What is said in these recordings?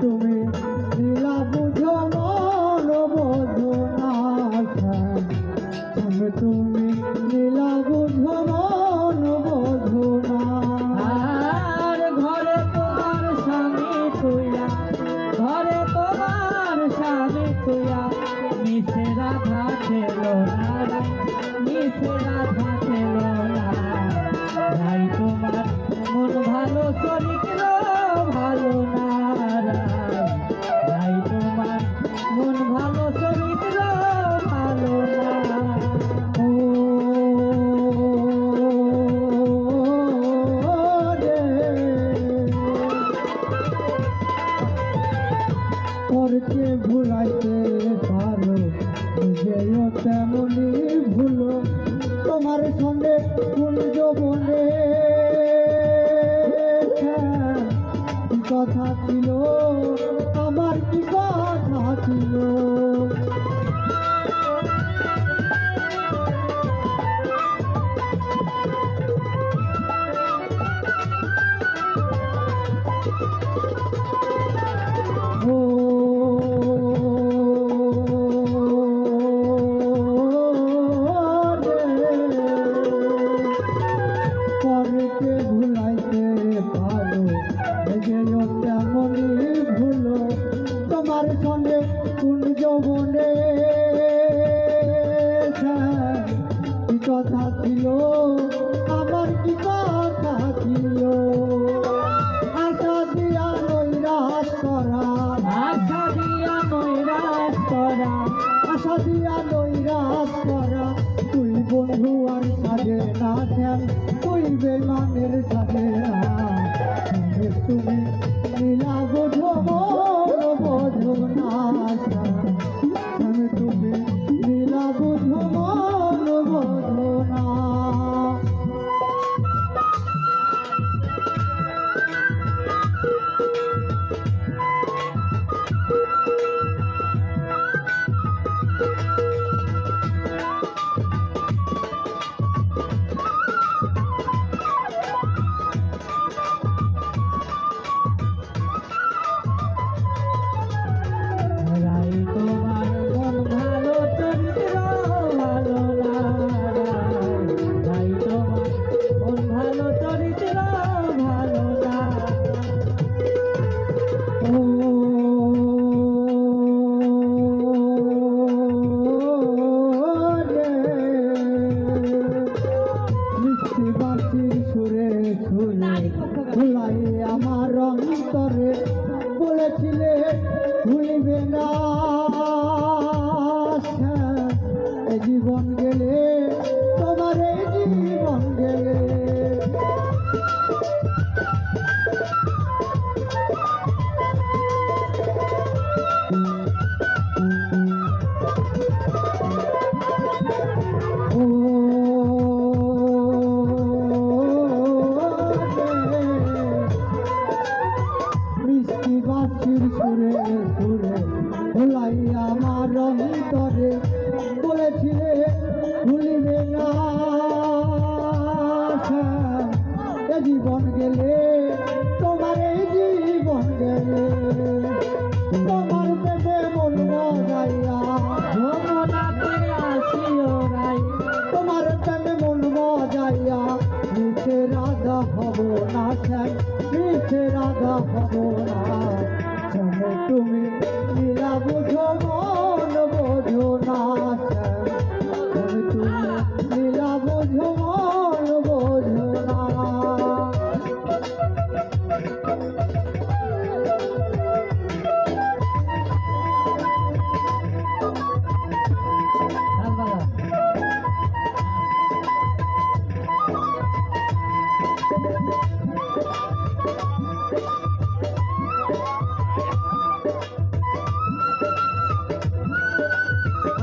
তুমি লীলা বুঝো বোঝো তুমি লীলা বুঝো মন বোঝো না আর ঘরে তোমার স্বামী তুইয়া ঘরে তোমার স্বামী তুইয়া মিশে তোমার মন ভালো চরিত্র ভুলো তোমার সঙ্গে কুঞ্জ কি কথা ছিল আমার কি কথা তোমার সঙ্গে কোন যৌবনে কথা ছিল? না জীবন গেলে, তোমার এই জীবন গেলে, তোমার তোমার যাইয়া রাধা হব না চাই রাধা হব না তুমি লীলা বুঝো, মন বোঝো না তুমি লীলা বুঝো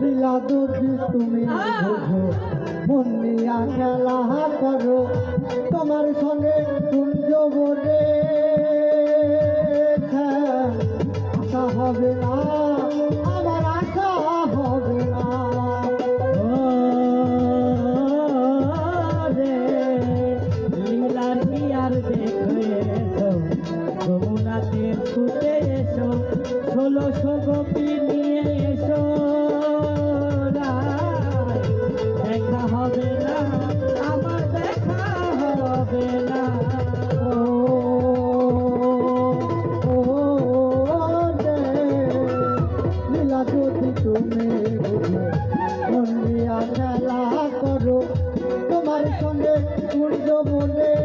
লীলা দোষী তুমি বোঝো। মন নিয়া খেলা করো। তোমার সঙ্গে কুঞ্জ বনে পূর্ণ মনে